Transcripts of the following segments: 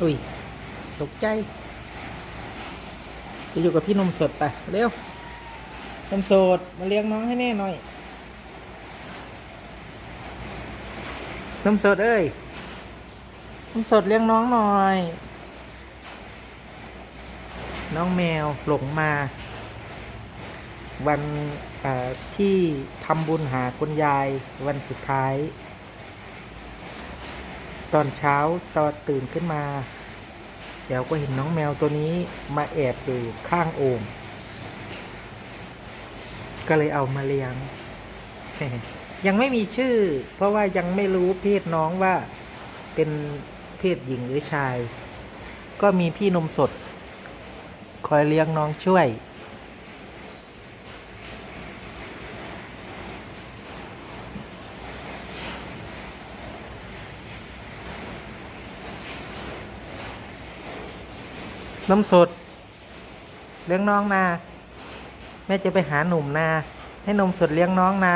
อุ้ย ตกใจ จะอยู่กับพี่นมสดไป เร็วนมสด มาเลี้ยงน้องให้แน่หน่อยนมสดเอ้ยนมสดเลี้ยงน้องหน่อย น้องแมวหลงมา วันที่ทำบุญหาคุณยายวันสุดท้าย ตอนเช้าตอนตื่นขึ้นมา เดี๋ยวก็เห็นน้องแมวตัวนี้มาแอบอยู่ข้างโอ่งก็เลยเอามาเลี้ยง ยังไม่มีชื่อ เพราะว่ายังไม่รู้เพศน้องว่าเป็นเพศหญิงหรือชาย ก็มีพี่นมสด คอยเลี้ยงน้องช่วย น้ำสด เลี้ยงน้องนา แม่จะไปหาหนุ่มนา ให้นมสดเลี้ยงน้องนา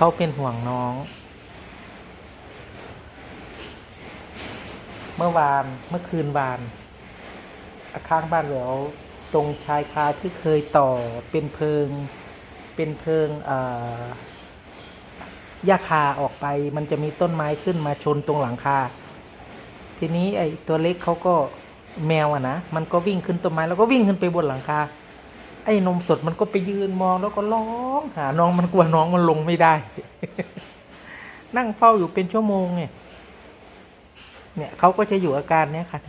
เขาเป็นห่วงน้อง เมื่อวานเมื่อคืนวานอาข้างบ้านเหลวตรงชายคาที่เคยต่อเป็นเพิง เป็นเพิงเอ่อหญ้าคาออกไป มันจะมีต้นไม้ขึ้นมาชนตรงหลังคา ทีนี้ไอ้ตัวเล็กเขาก็แมวอะนะ มันก็วิ่งขึ้นต้นไม้แล้วก็วิ่งขึ้นไปบนหลังคา อ้นมสดมันก็ไปยืนมองแล้วก็ร้องหาน้องมันกลัวน้องมันลงไม่ได้ นั่งเฝ้าอยู่เป็นชั่วโมงเนี่ยเนี่ยเขาก็จะอยู่อาการเนี้ยค่ะ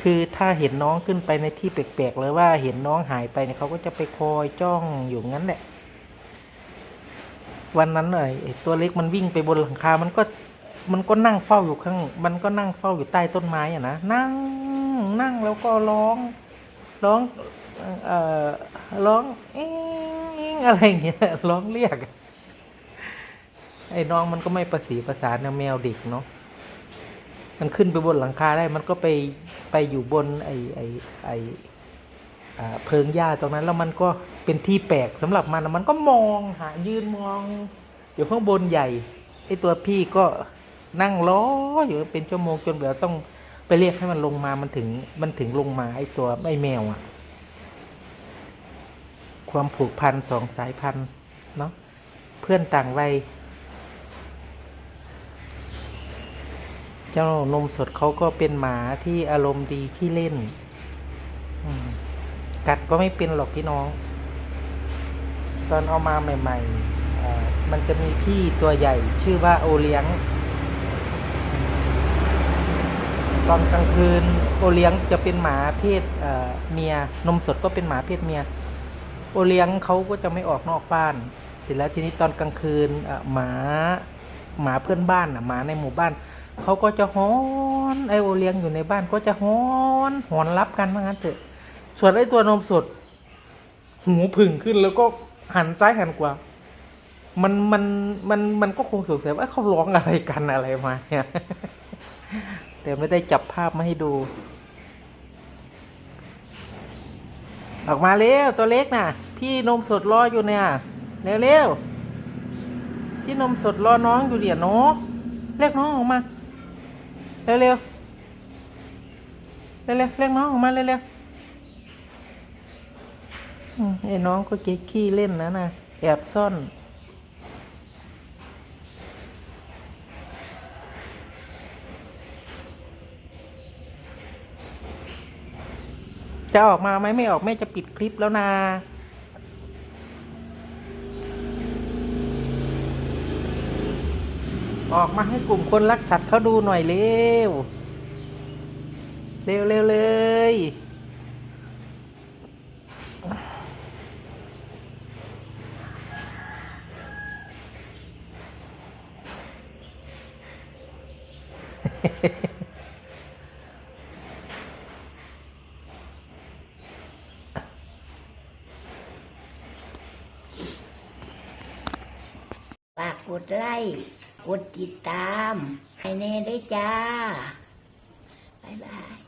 คือถ้าเห็นน้องขึ้นไปในที่แปลกๆเลยว่าเห็นน้องหายไปเนี่ยเขาก็จะไปคอยจ้องอยู่งั้นแหละ วันนั้นไอ้ไอ้ตัวเล็กมันวิ่งไปบนหลังคา มันก็ มันก็นั่งเฝ้าอยู่ข้าง มันก็นั่งเฝ้าอยู่ใต้ต้นไม้อะนะ นั่ง นั่งแล้วก็ร้อง ร้องเอ่อร้องเอ๊งอะไรอย่างเงี้ยร้องเรียก ไอ้น้องมันก็ไม่ประสีประสานนะแมวเด็กเนาะมันขึ้นไปบนหลังคาได้ มันก็ไปไปอยู่บนไอ้ไอ้ไอ้อ่าเพิงหญ้าตรงนั้นแล้วมันก็เป็นที่แปลกสำหรับมันนะมันก็มองหายืนมอง อยู่ข้างบนใหญ่ไอ้ตัวพี่ก็นั่งล้ออยู่เป็นชั่วโมงจนเดี๋ยวต้อง ไปเรียกให้มันลงมามันถึง มันถึงลงมาไอ้ตัวไอ้แมวอะความผูกพันสองสายพันธุ์เนาะเพื่อนต่างวัยเจ้านมสดเขาก็เป็นหมาที่อารมณ์ดีที่เล่นกัดก็ไม่เป็นหรอกพี่น้อง ตอนเอามาใหม่ ๆ มันจะมีพี่ตัวใหญ่ชื่อว่าโอเลี้ยง ตอนกลางคืนโอเลี้ยงจะเป็นหมาเพศเมีย นมสดก็เป็นหมาเพศเมีย โอเลี้ยงเขาก็จะไม่ออกนอกบ้าน เสร็จแล้วทีนี้ตอนกลางคืนหมาหมาเพื่อนบ้านหมาในหมู่บ้านเขาก็จะหอนไอโอเลี้ยงอยู่ในบ้านก็จะหอนหอนรับกันว่างั้นเถอะ ส่วนไอตัวนมสด หูผึ่งขึ้นแล้วก็หันซ้ายหันขวามันมันมันมันก็คงสงสัยว่าเขาร้องอะไรกันอะไรมาเนี่ย แต่ไม่ได้จับภาพมาให้ดู ออกมาเร็วตัวเล็กน่ะ พี่นมสดรออยู่เนี่ยเร็วเร็วพี่นมสดรอน้องอยู่เดี๋ยวน้องเรียกน้องออกมา เร็วเร็วเร็วเร็วเรียกน้องออกมาเร็วเร็วไอ้น้องก็เก๊กขี้เล่นนะนะแอบซ่อน จะออกมาไหมไม่ออกแม่จะปิดคลิปแล้วนะออกมาให้กลุ่มคนรักสัตว์เขาดูหน่อยเร็ว เร็วเร็วเลย ฝากกดไลค์กดติดตาม ให้แน่ด้วยจ้า บ๊ายบาย